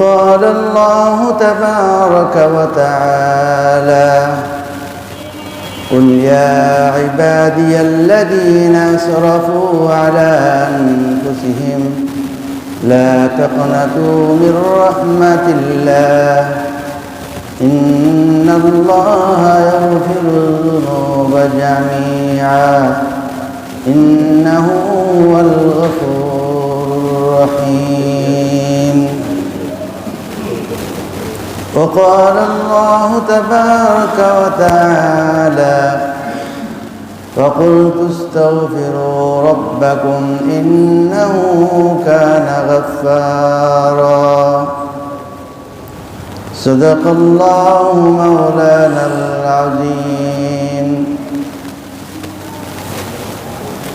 وقال الله تبارك وتعالى قل يا عبادي الذين أسرفوا على أنفسهم لا تقنطوا من رحمة الله إن الله يغفر الذنوب جميعا إنه هو الغفور الرحيم وقال الله تبارك وتعالى فقلت استغفروا ربكم إنه كان غفارا. صدق الله مولانا العظيم.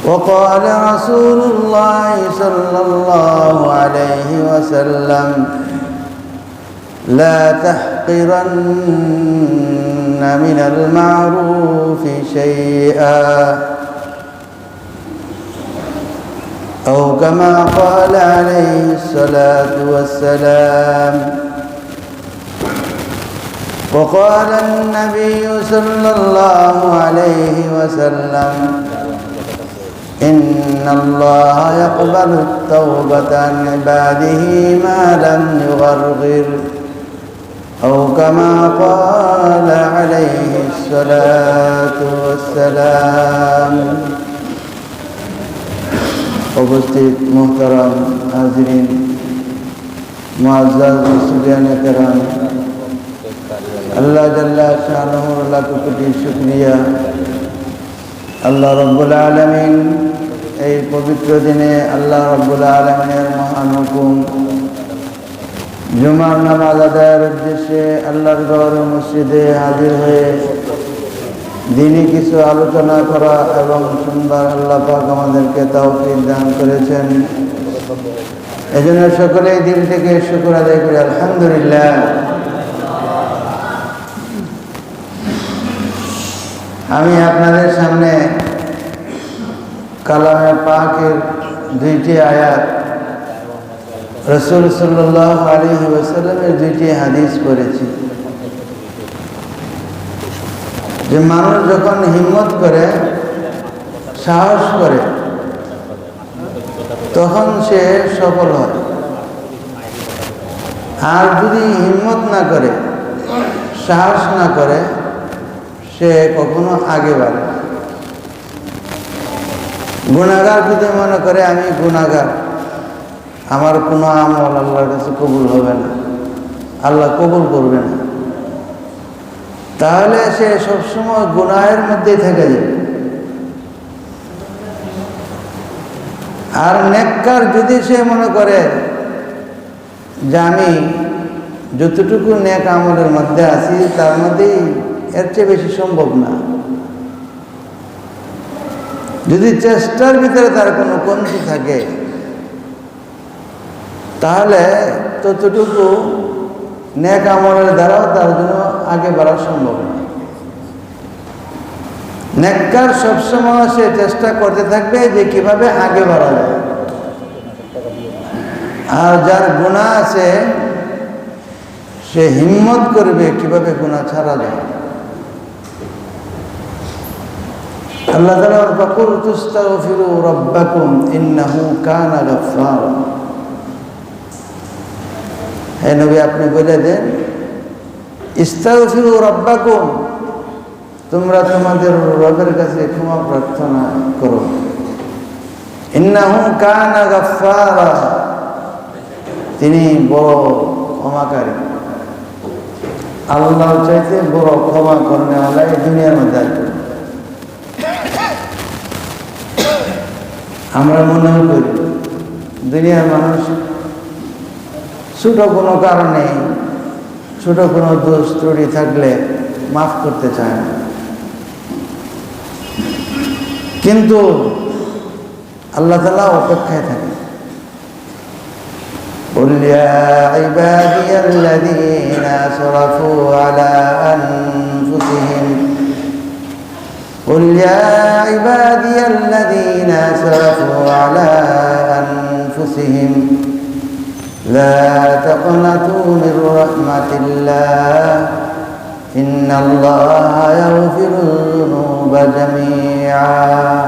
وقال رسول الله صلى الله عليه وسلم لا تحقرن من المعروف شيئا. أو كما قال عليه الصلاة والسلام وقال النبي صلى الله عليه وسلم إن الله يقبل التوبة عن عباده ما لم يغرغر. أو كما قال عليه الصلاة والسلام উপস্থিত মোহতারাম হাজরিন মুআজ্জাজ মুসলিয়ান کرام আল্লাহ জাল্লা শাহরুহ লাখ কোটি শুকরিয়া আল্লাহ রব্বুল আলমিন এই পবিত্র দিনে আল্লাহ রব্বুল আলমিনের মহান হুকুম জুমার নামাজ আদায়ের উদ্দেশ্যে আল্লাহর গড় মসজিদে হাজির হয়ে দিনই কিছু আলোচনা করা এবং সুন্দর আল্লাহ পাক আমাদেরকে তৌফিক দান করেছেন। এজন্য সকলেই দিন থেকে শুক্র আদায় করি, আলহামদুলিল্লাহ। আমি আপনাদের সামনে কালামে পাকের দুইটি আয়াত রসুল সাল্লাহ দুইটি হাদিস করেছি যে মানুষ যখন হিম্মত করে, সাহস করে, তখন সে সফল হয়। আর যদি হিম্মত না করে, সাহস না করে, সে কখনো আগে বাড়ে গুণাগার যদি মনে করে, আমি গুণাগার আমার কোনো আমল আল্লাহর কাছে কবুল হবে না। আল্লাহ কবুল করবে না। তাহলে সে সবসময় গুনাহের মধ্যেই থেকে যাবে। আর নেককার যদি সে মনে করে যে আমি যতটুকু নেক আমলের মধ্যে আছি, তার মধ্যেই এর চেয়ে বেশি সম্ভব না। যদি চেষ্টার ভিতরে তার কোনো কমতি থাকে তাহলে ততটুকু ন্যাক আমলের দ্বারাও তার জন্য আগে বাড়া সম্ভব না। নেককার সবসময় সে চেষ্টা করতে থাকবে যে কীভাবে আগে বাড়া যায়। আর যার গুণা আছে, সে হিম্মত করবে কীভাবে গুণা ছাড়া যায়। আল্লাহ তালা বাকুর তুস্তাগফিরু রব্বাকুম ইন্নাহু কানা গাফফারা। হে নবী, আপনি বলে দেন, ইস্তাগফিরু রব্বাকুম, তোমরা তোমাদের রবের কাছে ক্ষমা প্রার্থনা করো। ইন্নাহু কানা গাফফারা, তিনি বড় ক্ষমাকারী। আল্লাহ চাইতে বড় ক্ষমা করনে এই দুনিয়ার মধ্যে আছে আমরা মনে করি, দুনিয়ার মানুষ ছোট কোনো কারণে ছোট কোনো দোষ ত্রুটি থাকলে মাফ করতে চায় না কিন্তু আল্লাহ তালা অপেক্ষায় থাকে قل يا عبادي الذين أسرفوا على أنفسهم قل يا عبادي الذين أسرفوا على أنفسهم لا تقنطوا من رحمة الله إن الله يغفر الذنوب جميعا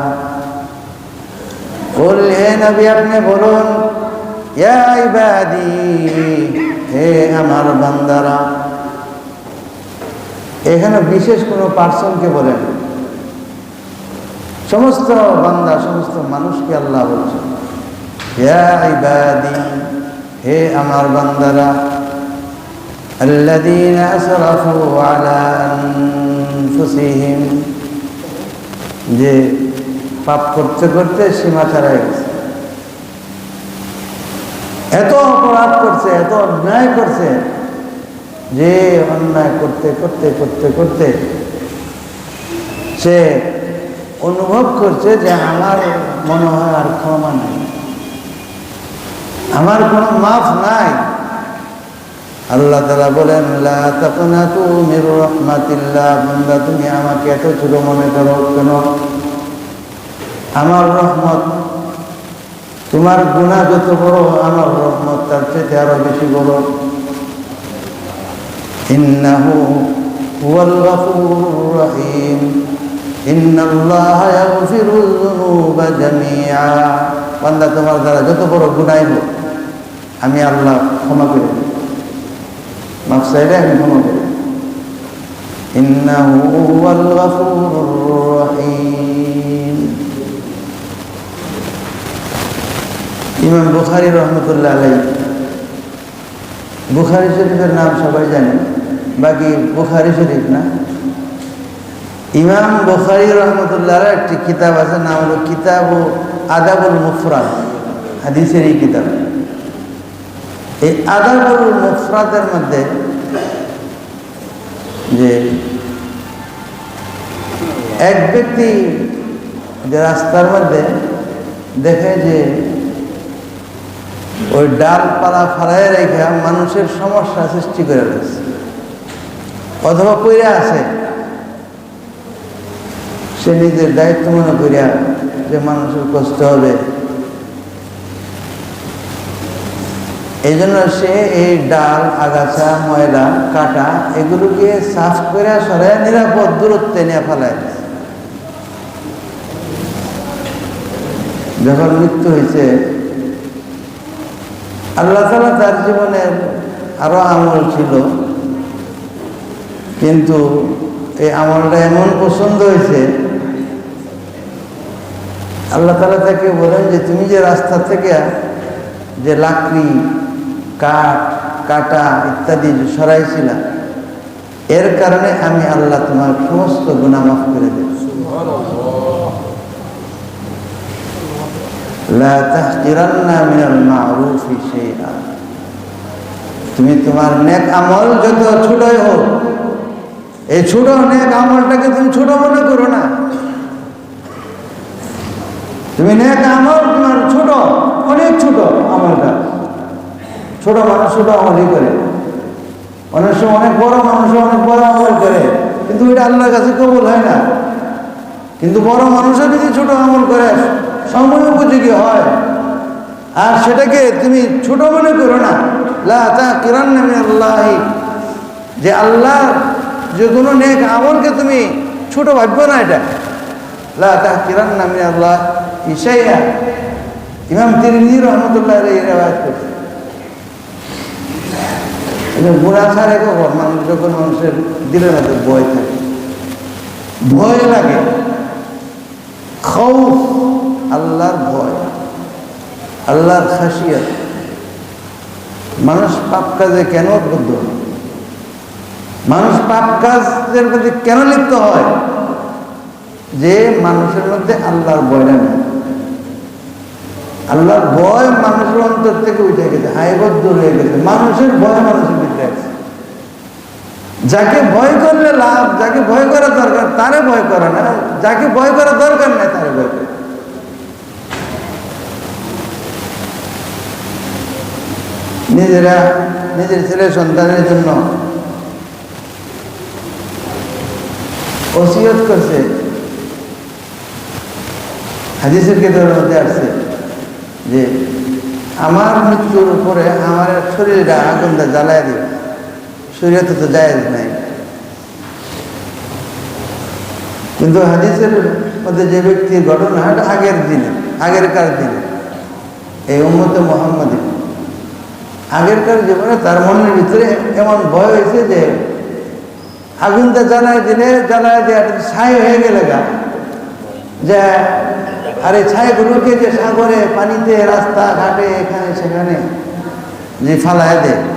قل হে নবী আপনি বলুন ইয়া ইবাদি হে আমার বান্দারা এখানে বিশেষ কোনো পার্সনকে বলেন সমস্ত বান্দা সমস্ত মানুষকে আল্লাহ বলছেন ইয়া ইবাদি হে আমার বান্দারা الذين أسرفوا على أنفسهم যে পাপ করতে করতে সীমা ছাড়া গেছে এত অপরাধ করছে এত অন্যায় করছে যে অন্যায় করতে করতে করতে করতে সে অনুভব করছে যে আমার মনে হয় আর ক্ষমা নাই আমার কোনো মাফ নাই। আল্লাহ তালা বলেন বান্দা, তুমি আমাকে এত ছোট মনে করো কেন? আমার রহমত, তোমার গুণা যত বড়, আমার রহমত তার চেয়ে আরও বেশি বড়। ইন্নাহু হুয়াল গফুরুর রহিম। ইন্নাল্লাহ ইয়াগফিরুল যুনুবা জামিআ। বান্দা, তোমার দ্বারা যত বড় গুনাহ হোক আমি আল্লাহ ক্ষমা করে। মাফ চাইলে আমি ক্ষমা করি। ইমাম বুখারী রহমতুল্লাহ আলাই বুখারী শরীফের নাম সবাই জানে, বাকি বুখারী শরীফ না। ইমাম বুখারী রহমতুল্লাহ একটি কিতাব আছে, নাম হলো কিতাব ও আদাবুল মুফরাদ। হাদিসের এই কিতাব। এই আদাবুল মুফরাদের মধ্যে যে এক ব্যক্তি যে রাস্তার মধ্যে দেখে যে ওই ডালপালা ফালাই রেখে মানুষের সমস্যা সৃষ্টি করে রয়েছে অথবা কইরা আছে, সে নিজের দায়িত্ব মনে করিয়া যে মানুষের কষ্ট হবে এই জন্য সে এই ডাল, আগাছা, ময়লা, কাটা এগুলোকে সাফ করে সরাই নিরাপদ দূরত্বে নিয়ে ফেলায়। যখন মৃত্যু হয়েছে, আল্লাহ তালা তার জীবনের আরও আমল ছিল, কিন্তু এই আমলটা এমন পছন্দ হয়েছে, আল্লাহ তালা তাকে বলেন যে, তুমি যে রাস্তা থেকে যে লাকড়ি কাঠ, কাটা ইত্যাদি যে সরাইছিলা এর কারণে আমি আল্লাহ তোমার সমস্ত গুণা মাফ করে দেব। তুমি তোমার নেক আমল যত ছোটই হোক, এই ছোট নেক আমলটাকে তুমি ছোট মনে করো না। তুমি নেক আমল তোমার ছোট, অনেক ছোট আমলটা। ছোট মানুষ ছোট আমলই করে। অনেক সময় অনেক বড় মানুষ অনেক বড় আমল করে, কিন্তু ওইটা আল্লাহর কাছে কবুল হয় না। কিন্তু বড় মানুষও যদি ছোট আমল করে, সময় উপযোগী হয়। আর সেটাকে তুমি ছোট মনে করো না। তা কিরান নামে আল্লাহ যে আল্লাহ যে কোনো নেক আমলকে তুমি ছোট ভাববে না এটা। লা তা কিরান নামে আল্লাহ ইসাইয়া ইমাম তিরমিজি রহমতুল্লাহ রেওয়াজ করছে গুণা ছাড়ে কখন? মানুষ যখন মানুষের দিলের মধ্যে ভয় থাকে। ভয় লাগে। আল্লাহর ভয়। আল্লাহর খাসিয়ত। মানুষ পাপ কাজে কেন উদ্বুদ্ধ? মানুষ পাপ কাজের মধ্যে কেন লিপ্ত হয়? যে মানুষের মধ্যে আল্লাহর ভয়টা নেই। আল্লাহর ভয় মানুষের অন্তর থেকে উঠে গেছে হাইবত দূর হয়ে গেছে। মানুষের ভয় মানুষের যাকে ভয় করলে লাভ, যাকে ভয় করা দরকার, তারে ভয় করে না। যাকে ভয় করা দরকার নাই, তারে ভয় করে। নিজেরা, নিজের ছেলে সন্তানের জন্য ওসিয়ত করছে। হাদিসের কেতাবের মধ্যে আসছে যে, আমার মৃত্যুর উপরে আমার শরীরটা আগুন দিয়ে জ্বালায় দিবে। শরীরে তো জায়েজ নাই। কিন্তু হাদিসের মধ্যে যে ব্যক্তির ঘটনা এটা আগের দিনে, আগেরকার দিনে। এই উম্মতে মোহাম্মদী। আগেরকার জীবনে তার মনের ভিতরে এমন ভয় হয়েছে যে, আগুনটা জ্বালায় দিলে, জ্বালায় দিয়ে ছাই হয়ে গেলে গা। যে, আর ছাইগুলোকে যে সাগরে, পানিতে রাস্তা, ঘাটে, এখানে, সেখানে যে ফালায় দেয়।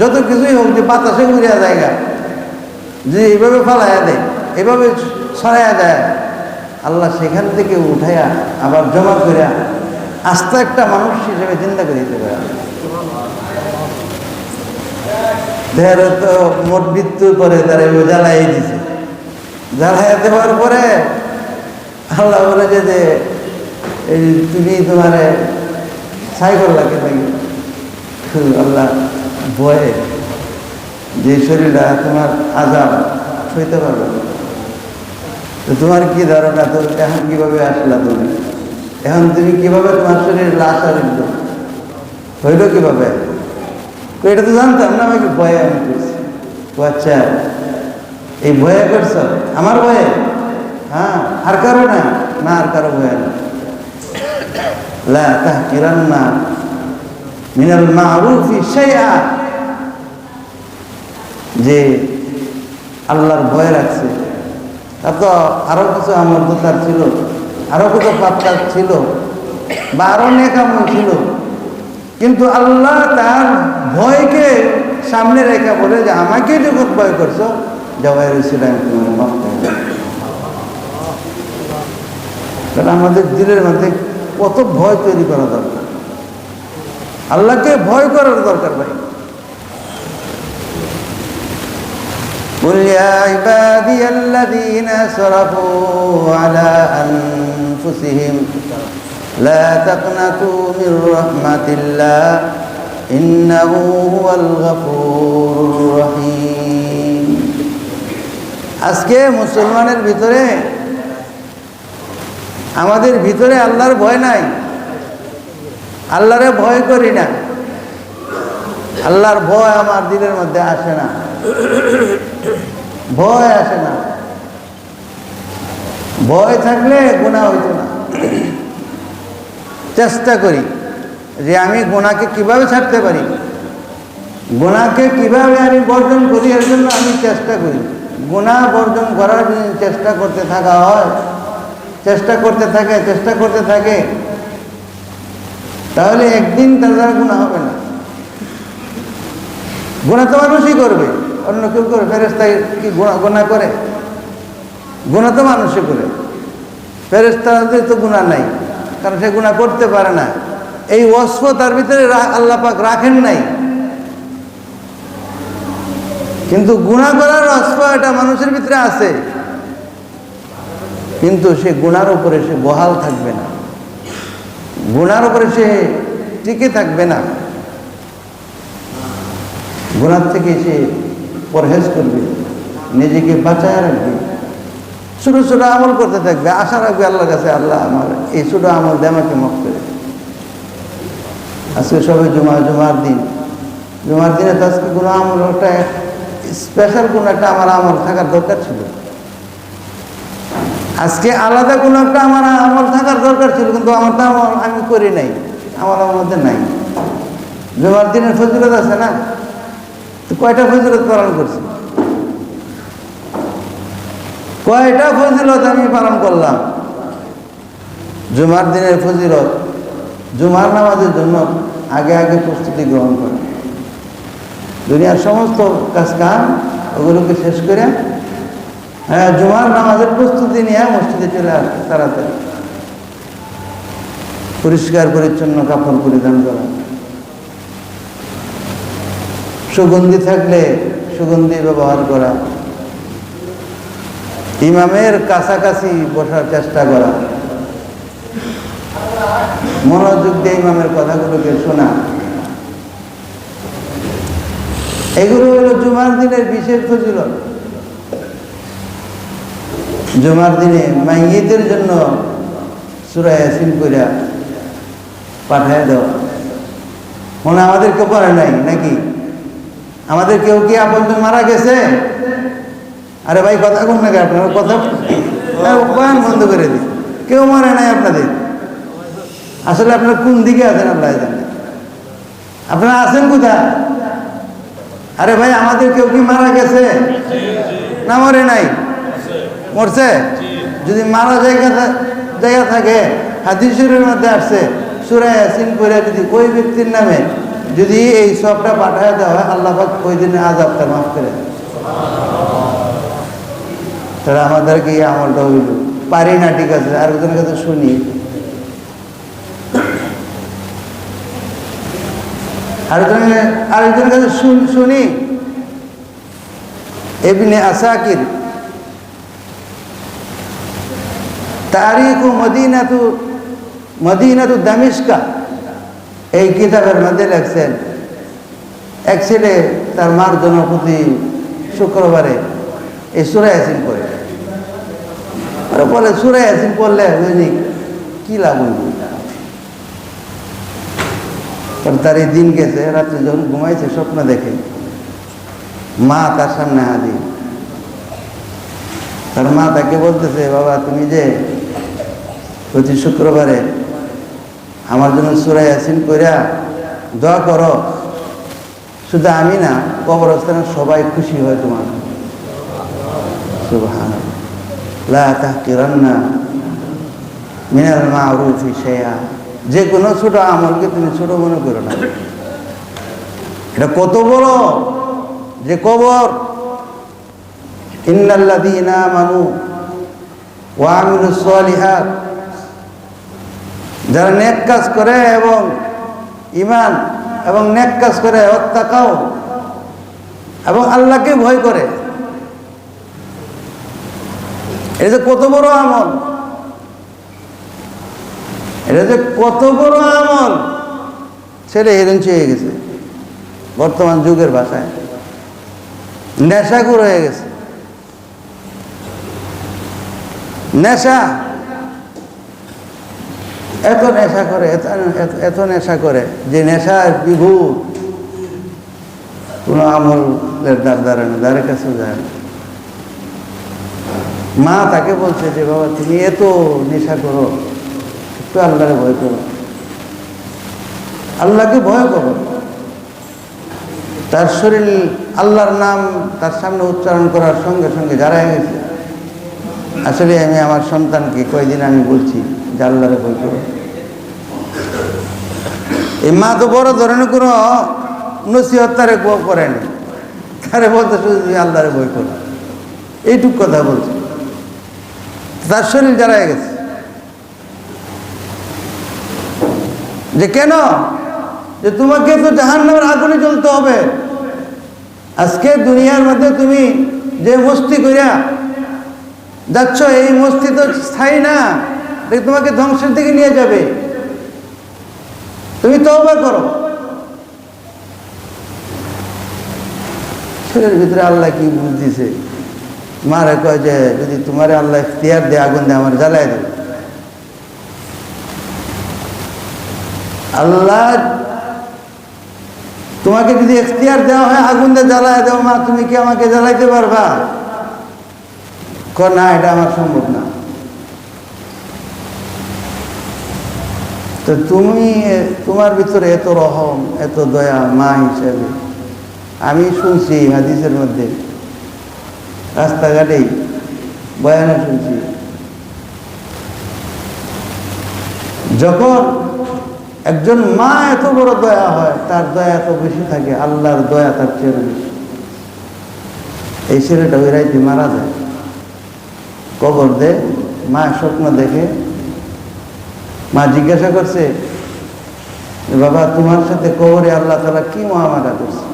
যত কিছুই হোক যে বাতাসে উড়িয়া জায়গা যে এইভাবে ফালাইয়া দেয় এভাবে ছড়াইয়া দেয়, আল্লাহ সেখান থেকে উঠাইয়া আবার জমা করিয়া আস্তে একটা মানুষ হিসেবে চিন্তা করে দিতে পারে। দেহের তো মোট মৃত্যুর পরে তারা জ্বালাই দিছে। জ্বালাই দেওয়ার পরে আল্লাহ বলে যে এই তুমি তোমার ছাই করলা কে নাকি আল্লাহ ভয়ে যে শরীরটা তোমার আজাব, সইতে পারবে তো তোমার কি ধারণা? তো এখন কীভাবে আসলা তুমি? এখন তুমি কীভাবে তোমার শরীর লাশ আর হইল কীভাবে? তো এটা তো জানতাম না, আমাকে ভয়ে আমি করছি। ও আচ্ছা এই ভয়ে করছ? আমার ভয়ে? হ্যাঁ আর কারও না? না, আর কারও ভয়ে না। লা তাহকিরান্না মিনাল মারুফি শাইআ। যে আল্লাহর ভয় রাখছে। তার তো আরও কিছু আমল তো তার ছিল আরও কিছু পাপ ছিল বা আরও নেকামল ছিল। কিন্তু আল্লাহ তার ভয়কে সামনে রেখে বলে যে, আমাকে যখন ভয় করছ জবাই রসিল আমি তোমার। আমাদের দিলের মধ্যে কত ভয় তৈরি করা দরকার। আল্লাহকে ভয় করার দরকার ভাই قل يا عبادي الذين اسرفوا على انفسهم لا تقنطوا من رحمة الله إنه هو الغفور الرحيم আজকে মুসলমানের ভিতরে আমাদের ভিতরে আল্লাহর ভয় নাই আল্লাহরে ভয় করি না আল্লাহর ভয় আমার দিলের মধ্যে আসে না ভয় আসে না। ভয় থাকলে গুণা হইতো না। চেষ্টা করি যে আমি গোনাকে কীভাবে ছাড়তে পারি। গোনাকে কীভাবে আমি বর্জন করি এর জন্য আমি চেষ্টা করি। গোনা বর্জন করার জন্য চেষ্টা করতে থাকা হয়। চেষ্টা করতে থাকে, চেষ্টা করতে থাকে। তাহলে একদিন তার দ্বারা গুণা হবে না। গুণা তো মানুষই করবে। অন্য কেউ করে ফেরেস্তায় কি গুণা গুণা করে? গুণা তো মানুষে করে ফেরেস্তাদের তো গুণা নাই, কারণ সে গুণা করতে পারে না। এই অস্প তার ভিতরে আল্লাহ পাক রাখেন নাই। কিন্তু গুণা করার অস্প এটা মানুষের ভিতরে আছে। কিন্তু সে গুণার উপরে সে বহাল থাকবে না। গুণার উপরে সে টিকে থাকবে না। গুণার থেকে সে পরহেজ করবে, নিজেকে বাঁচায় রাখবে। ছোটো ছোটো আমল করতে থাকবে, আশা রাখবে আল্লাহর কাছে, আল্লাহ আমার এই ছোটো আমল দিয়ে আমাকে মাফ করে আজকে সবে জুমা জুমার দিন। জুমার দিনে তো আজকে কোনো আমল, একটা স্পেশাল কোনো একটা আমার আমল থাকার দরকার ছিল। আজকে আলাদা কোনো একটা আমার আমল থাকার দরকার ছিল, কিন্তু আমার তো আমল আমি করি নাই আমার আমার মধ্যে নাই। জুমার দিনের ফজিলত আছে না? কয়টা ফজিলত পালন করছি? কয়টা ফজিলত আমি পালন করলাম? জুমার দিনের ফজিলত, জুমার নামাজের জন্য আগে আগে প্রস্তুতি গ্রহণ করে। দুনিয়ার সমস্ত কাজ কাম ওগুলোকে শেষ করে হ্যাঁ জুমার নামাজের প্রস্তুতি নিয়ে মসজিদে চলে আসে তাড়াতাড়ি। পরিষ্কার, পরিচ্ছন্ন কাপড় পরিধান করা। সুগন্ধি থাকলে সুগন্ধি ব্যবহার করা। ইমামের কাছাকাছি বসার চেষ্টা করা। মনোযোগ দিয়ে ইমামের কথাগুলোকে শোনা। এগুলো হলো জুমার দিনের বিশেষ ফজিলত। জুমার দিনে মাইয়েদের জন্য সুরায় আসিন কইরা পাঠায় দেওয়া। মনে আমাদেরকে পড়ে নাই, নাকি? আমাদের কেউ কি আপন মারা গেছে? আরে ভাই কথা কোন নাকি আপনার? কথা হ্যাঁ, বন্ধ করে দিই কেউ মারে নাই আপনাদের? আসলে আপনার কোন দিকে আছেন আল্লাহ জানে। আপনারা আছেন কোথায়? আরে ভাই আমাদের কেউ কি মারা গেছে? না মরে নাই? মরছে? যদি মারা জায়গা জায়গা থাকে হাদিসের মধ্যে আসছে সুরায় ইয়াসিন করে যদি ওই ব্যক্তির নামে যদি এই সবটা পাঠায় দেওয়া হয়, আল্লাহ পাক ওই দিনে আজাবটা মাফ করে তাহলে আমাদেরকে এই আমলটা হইল। পারি না, ঠিক আছে, আরেকজনের কাছে শুনি। আরেকজনের আরেকজনের কাছে শুন- এবিনে আসাকির। তারিখ মদিনাতু মদিনাতু দামিস্কা এই কিতাবের মধ্যে লেখছেন, এক ছেলে তার মার জন্য প্রতি শুক্রবারে এই সুরাই আসিন করে আর বলে সুরাই আসিন পড়লে বুঝলি কি লাভ তার এই দিন গেছে, রাত্রে যখন ঘুমাইছে, স্বপ্ন দেখে। মা তার সামনে হাজির। তার মা তাকে বলতেছে, বাবা, তুমি যে প্রতি শুক্রবারে আমার জন্য সুরাই আসিন কইরা দোয়া করো। শুধু আমি না কবরস্থানে সবাই খুশি হয় তোমার। সুবহান লা তাহকিরান্না মিনাল মারুফি শাইআ। যে কোনো ছোট আমলকে তুমি ছোট মনে করো না। এটা কত বড় যে কবর। ইন্নাল্লাযীনা আমানু ওয়া আমিলুস সালিহাত। যারা নেক কাজ করে এবং ইমান এবং নেক কাজ করে অত্যাকাও এবং আল্লাহকে ভয় করে। এটা যে কত বড় আমল। এটা যে কত বড় আমল। ছেলে হেরেন চেয়ে গেছে। বর্তমান যুগের ভাষায়। নেশাকুর হয়ে গেছে। নেশা এত নেশা করে, এত, এত- নেশা করে, যে নেশার বিভু, কোনো আমলের দ্বার দ্বারা না, দ্বারের কাছে যায় না। মা তাকে বলছে যে, বাবা, তুমি এত নেশা করো, একটু আল্লাহরে ভয় করো। আল্লাহকে ভয় করো। তার শরীর আল্লাহর নাম তার সামনে উচ্চারণ করার সঙ্গে সঙ্গে যারা গেছে আসলে আমি আমার সন্তানকে কয়দিন আমি বলছি আল্লাহরে ভয় করো এই মা তো বড় ধরনের কোনো নসিহত তারে করেনি তারে বলতে শুধু তুমি আল্লাহরে ভয় করো এইটুক কথা বলছে। তার শরীর যারা গেছে। যে কেন? যে তোমাকে তো জাহান নামের আগুনে জ্বলতে হবে। আজকে দুনিয়ার মধ্যে তুমি যে মস্তি করিয়া যাচ্ছ, এই মস্তি তো স্থায়ী না। তোমাকে ধ্বংসের দিকে নিয়ে যাবে। তুমি তওবা করো। ছেলের ভিতরে আল্লাহ কি বুঝ দিছে? মারে কয় যে, যদি তোমার আল্লাহ ইখতিয়ার দিয়ে, আগুন দিয়ে, আমার জ্বালায় দেবে। আল্লাহ, তোমাকে যদি এখতিয়ার দেওয়া হয়, আগুন দিয়ে জ্বালায় দেওয়া মা, তুমি কি আমাকে জ্বালাইতে পারবা? না, এটা আমার সম্ভব না। তো তুমি, তোমার ভিতরে এত রহম, এত দয়া মা হিসেবে। আমি শুনছি হাদিসের মধ্যে, রাস্তাঘাটেই বয়ানে শুনছি। যখন একজন মা এত বড় দয়া হয়, তার দয়া এত বেশি থাকে, আল্লাহর দয়া তার চেয়ে বেশি। এই ছেলেটা ওই রাইতে মারা যায়। কবর দে মা স্বপ্ন দেখে মা জিজ্ঞাসা করছে বাবা তোমার সাথে কবরে আল্লাহ তালা কি মহামারা করছে?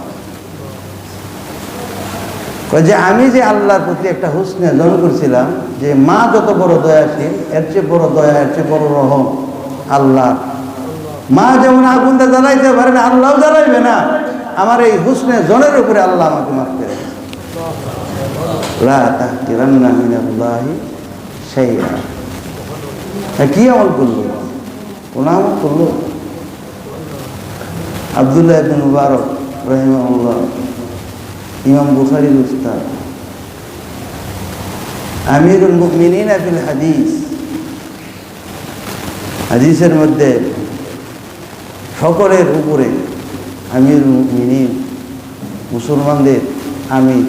যে আমি যে আল্লাহর প্রতি একটা হুসনে জন করছিলাম যে মা যত বড় দয়াশীল এর চেয়ে বড় দয়া এর চেয়ে বড় রহম আল্লাহ। মা যেমন আগুনটা জ্বালাইতে পারে না আল্লাহ জ্বালাইবে না। আমার এই হুসনে জনের উপরে আল্লাহ আমাকে মিনাল্লাহি শাইআ। হ্যাঁ, কি আমল করল? আমল করল আবদুল্লাহ ইবনে মুবারক, রহিমাহুল্লাহ, ইমাম বুখারীর উস্তাদ। আমিরুল মুমিনিন ফিল হাদিস। হাদিসের মধ্যে সকলের উপরে আমির মুমিনিন, মুসলমানদের আমির।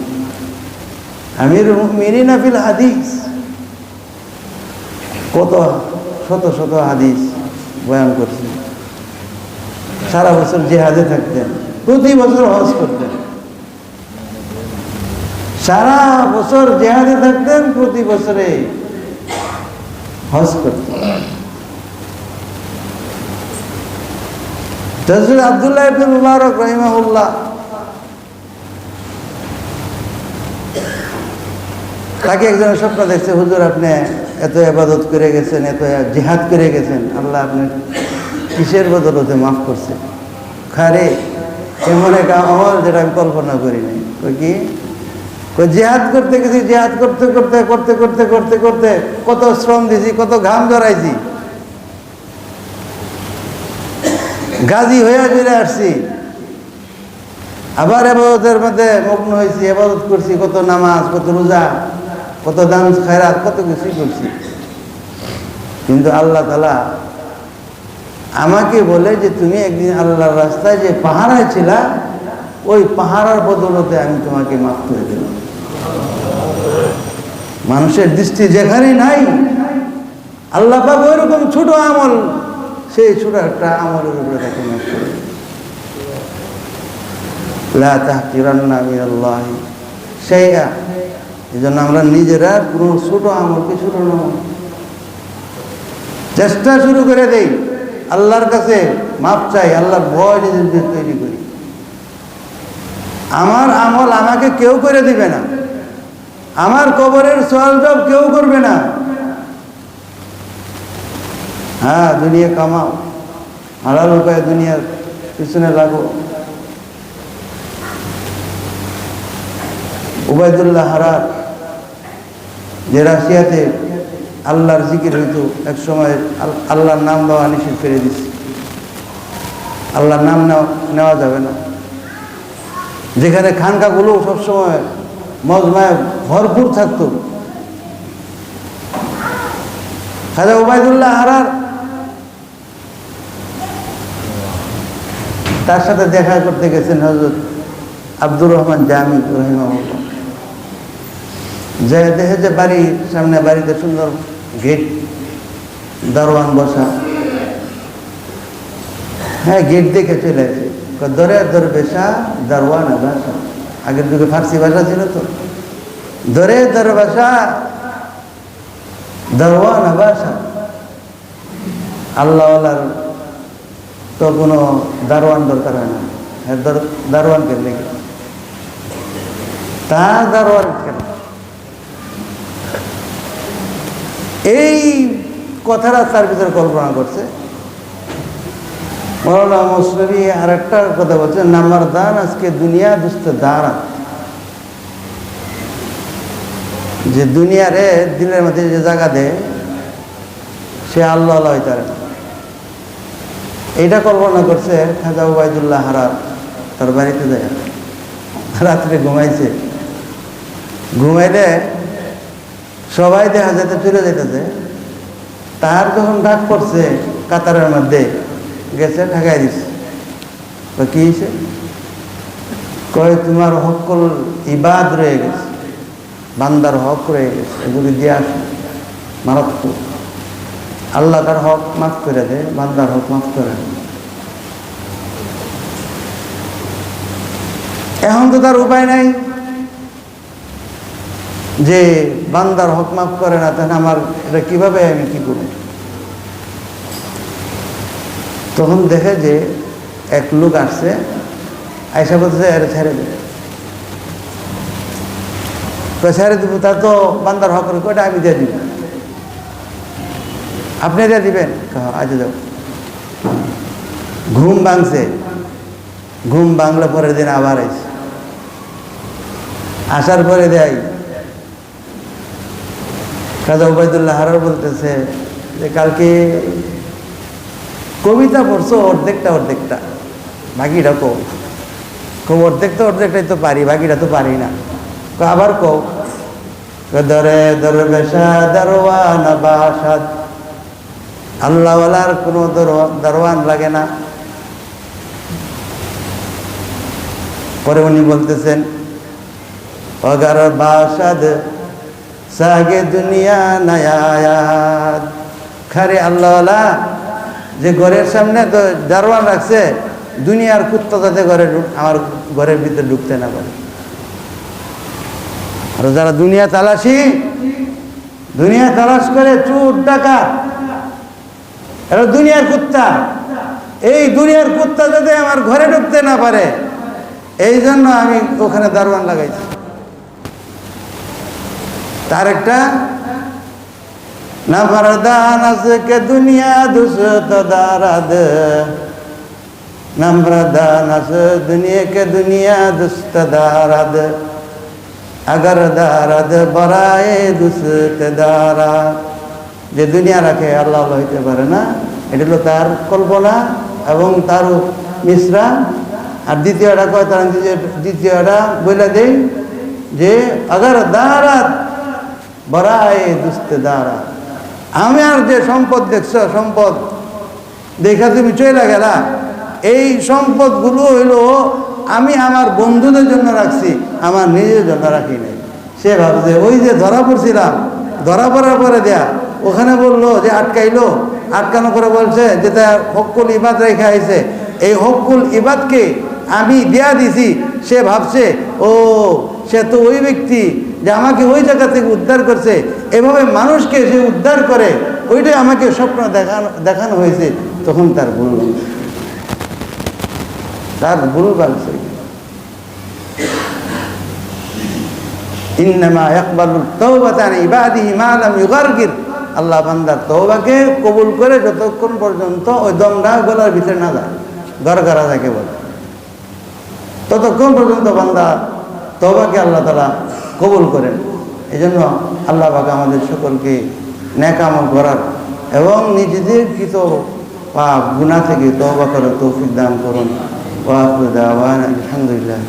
আমিরুল মুমিনিন ফিল হাদিস। কত শত শত হাদিস। বয়ান করছেন। সারা বছর জেহাদে থাকতেন, প্রতি বছর হজ করতেন। সারা বছর জেহাদে থাকতেন, প্রতি বছরে হজ করতেন। তসবির আবদুল্লাহ ইবনে মুবারক রহিমাহুল্লাহ তাকে একজন স্বপ্ন দেখছে, হুজুর, আপনি এত আবাদত করে গেছেন, এত জিহাদ করে গেছেন, আল্লাহ আপনি কিসের বদলতে মাফ করছে? খারে এমন এক আমল যেটা আমি কল্পনা করি নাই। কি? জেহাদ করতে গেছি, জেহাদ করতে করতে করতে করতে করতে করতে কত শ্রম দিছি, কত ঘাম জড়াইছি গাজী হয়ে চলে আসছি। আবার এবাদতের মধ্যে মগ্ন হয়েছি এবাদত করছি, কত নামাজ, কত রোজা। কত দান খায়রাত, কত কিছুই করছি কিন্তু আল্লাহ তালা আমাকে বলে যে, তুমি একদিন আল্লাহর রাস্তায় যে পাহারায় ছিলা, ওই পাহারার বদলতে আমি তোমাকে মাফ করে দিলাম। মানুষের দৃষ্টি যেখানে নাই, আল্লাহ পাক ওই রকম ছোট আমল, সেই ছোট একটা আমলের উপরে তাকে মাফ করে। লা তাহকিরান্না মিনাল্লাহি শাইআ। এই জন্য আমরা নিজেরা কোনো ছোট আমলকে ছোট নাম চেষ্টা শুরু করে দেই। আল্লাহর কাছে মাপ চাই আল্লাহর ভয় নিজেদের তৈরি করি। আমার আমল আমাকে কেউ করে দিবে না। আমার কবরের সওয়াল জব কেউ করবে না। হ্যাঁ দুনিয়া কামাও। হালাল উপায়ে দুনিয়ার পিছনে লাগো। উবায়দুল্লাহ হারার যে রাশিয়াতে আল্লাহর জিকির হইতো এক সময় আল্লাহর নাম দেওয়া নিষেধ করে দিচ্ছে আল্লাহর নাম নেওয়া যাবে না। যেখানে খানকাগুলো সবসময় মজমায় ভরপুর থাকতো। খাজা ওবায়দুল্লাহ হারার তার সাথে দেখা করতে গেছেন হজরত আব্দুর রহমান জামি, রহিমাহুল্লাহ। যে দেখে যে বাড়ির সামনে বাড়িতে সুন্দর গেট দারোয়ান বসা। হ্যাঁ গেট দেখে চলে আসে। দরে দর বেশা, দারোয়ান ভাষা আগের যুগে ফার্সি ভাষা ছিল তো। দরে দর ভাষা দারোয়ান ভাষা আল্লাহওয়ালার তো কোনো দারোয়ান দরকার হয় না। হ্যাঁ দার- দারোয়ানকে লেগে তার দারোয়ান কেন? এই কথাটা তার ভিতরে কল্পনা করছে। মৌলানা মুসলবি আর একটা কথা বলছে, নাম্বার দান আজকে দুনিয়া দুস্ত দাঁড়া যে দুনিয়ারে দিলের মধ্যে যে জায়গা দেয় সে আল্লাহ আল্লাহ পারে। এইটা কল্পনা করছে খাজা উবায়দুল্লাহ হারার তার বাড়িতে যায় রাত্রে ঘুমাইছে। ঘুমাইলে সবাই দেখা যেতে চলে যেতেছে তার যখন ডাক পড়ছে কাতারের মধ্যে, গেছে ঢাকায় দিছে। তো কি হয়েছে কয়, তোমার হকল ইবাদ রয়ে গেছে, বান্দার হক রয়ে গেছে, এগুলি দিয়ে আসে মারাত্মক আল্লাহ তার হক মাফ করে দেয় বান্দার হক মাফ করে এখন তো তার উপায় নাই। যে বান্দার হক মাফ করে না, তাহলে আমার এটা কীভাবে আমি কি করব? তখন দেখে যে এক লোক আসছে, আইসা বলতেছে, আরে ছেড়ে দেবে তো ছেড়ে দিব, তা তো বান্দার হক কয়টা আমি দিয়ে দিব। আপনি দিয়ে দিবেন? আজ যাও ঘুম ভাঙছে। ঘুম ভাঙলে পরের দিন আবার আইছে আসার পরে দেয় খাজা উবায়দুল্লাহ হারার বলতেছে যে কালকে কবিতা পড়ছো অর্ধেকটা অর্ধেকটা বাকিটা কও। কব অর্ধেকটা অর্ধেকটাই তো পারি বাকিটা তো পারি না। আবার কও কও, দরে দরে বেশা দারোয়ান বাসাদ। আল্লাহওয়ালার কোনো দারোয়ান লাগে না। পরে উনি বলতেছেন অগার বাসাদ সাগে দুনিয়া নায়ায়াত খারে আল্লাহওয়ালা, যে ঘরের সামনে তো দারোয়ান রাখছে, দুনিয়ার কুত্তা যাতে ঘরে আমার ঘরের ভিতরে ঢুকতে না পারে। আর যারা দুনিয়া তালাশি, দুনিয়া তালাশ করে চুর ডাকা এরা দুনিয়ার কুত্তা। এই দুনিয়ার কুত্তা যাতে আমার ঘরে ঢুকতে না পারে এই জন্য আমি ওখানে দারোয়ান লাগাইছি। তার একটা দুনিয়া নাম্রদান দুনিয়া বরায়ে দারা যে দুনিয়া রাখে আল্লাহ হইতে পারে না, এটা হলো তার কল্পনা এবং তার মিশ্রা। আর দ্বিতীয়টা কয় তার? দ্বিতীয়টা বলে দেই যে আগার দারাত বরায় দুস্তে দারা আমি আর যে সম্পদ দেখছ, সম্পদ, দেখা তুমি চলে গেলা। এই সম্পদগুলো হইল, আমি আমার বন্ধুদের জন্য রাখছি, আমার নিজের জন্য রাখি নাই। সে ভাবছে, ওই যে ধরা পড়ছিলাম, ধরা পড়ার পরে দেয়া, ওখানে বলল যে আটকাইলো আটকানো করে বলছে যে হকুল ইবাদ রেখে আইছে। এই হকুল ইবাদকে আমি দেয়া দিছি সে ভাবছে, ও, সে তো ওই ব্যক্তি যে আমাকে ওই জায়গা থেকে উদ্ধার করছে। এভাবে মানুষকে সে উদ্ধার করে, ওইটাই আমাকে স্বপ্ন দেখানো দেখানো হয়েছে। তখন তার ভুল তার ভুল বালছে, ইন্নামা ইয়াকবালুল তাওবাতা আন ইবাদিহি মা লাম ইউগারগির। আল্লাহ বান্দার তওবাকে কবুল করে যতক্ষণ পর্যন্ত ওই দমটা গলার ভিতরে না যায়। গড়গড়া থাকে বলে। ততক্ষণ পর্যন্ত বান্দা তবাকে আল্লাহ তালা কবুল করেন। এই জন্য আল্লাহ বাকে আমাদের সকলকে ন্যাকামল করার এবং নিজেদের কৃত পাপ গুণা থেকে তওবা করার তৌফিক দান করুন। আলহামদুলিল্লাহ।